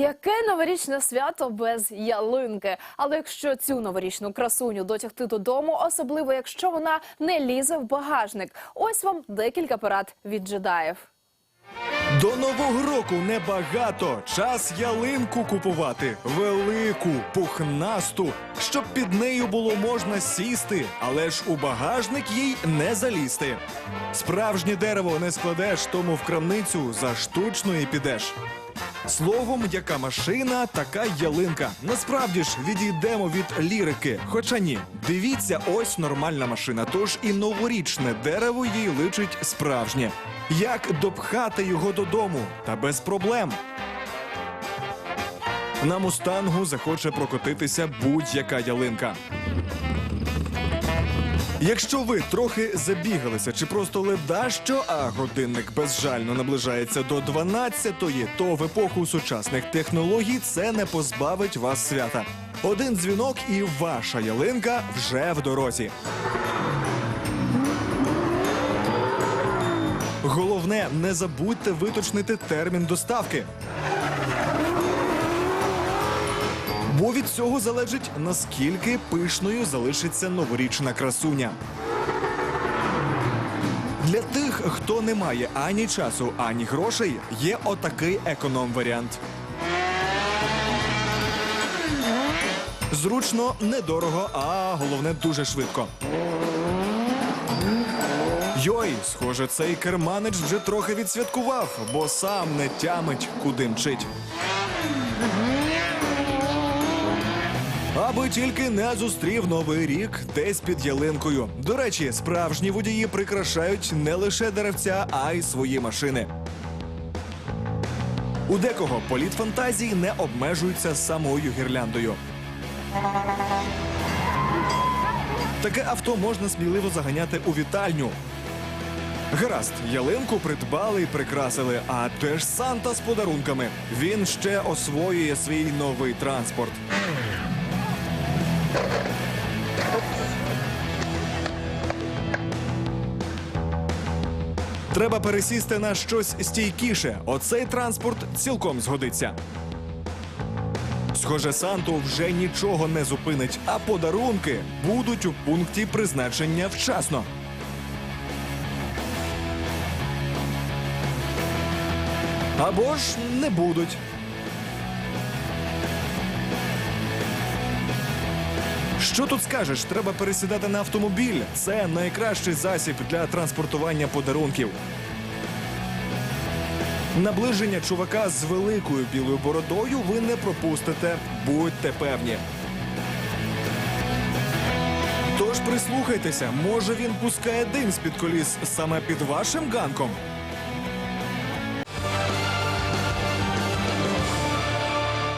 Яке новорічне свято без ялинки? Але якщо цю новорічну красуню дотягти додому, особливо якщо вона не лізе в багажник, ось вам декілька порад від джедаїв. До нового року небагато. Час ялинку купувати. Велику, пухнасту, щоб під нею було можна сісти, але ж у багажник їй не залізти. Справжнє дерево не складеш, тому в крамницю за штучної підеш. Словом, яка машина, така ялинка. Насправді ж відійдемо від лірики. Хоча ні, дивіться, ось нормальна машина. Тож і новорічне дерево їй личить справжнє. Як допхати його додому? Та без проблем. На мустангу захоче прокотитися будь-яка ялинка. Якщо ви трохи забігалися чи просто ледащо, а годинник безжально наближається до 12-ї, то в епоху сучасних технологій це не позбавить вас свята. Один дзвінок і ваша ялинка вже в дорозі. Головне, не забудьте виточнити термін доставки. Бо від цього залежить наскільки пишною залишиться новорічна красуня. Для тих, хто не має ані часу, ані грошей, є отакий економ-варіант. Зручно, недорого, а головне дуже швидко. Йой, схоже, цей керманич вже трохи відсвяткував, бо сам не тямить, куди мчить. Аби тільки не зустрів новий рік десь під ялинкою. До речі, справжні водії прикрашають не лише деревця, а й свої машини. У декого політ фантазії не обмежується самою гірляндою. Таке авто можна сміливо заганяти у вітальню. Гаразд, ялинку придбали і прикрасили. А де ж Санта з подарунками? Він ще освоює свій новий транспорт. Треба пересісти на щось стійкіше. Оцей транспорт цілком згодиться. Схоже, Санту вже нічого не зупинить, а подарунки будуть у пункті призначення вчасно. Або ж не будуть. Що тут скажеш? Треба пересідати на автомобіль. Це найкращий засіб для транспортування подарунків. Наближення чувака з великою білою бородою ви не пропустите. Будьте певні. Тож прислухайтеся, може він пускає дим з-під коліс саме під вашим ганком.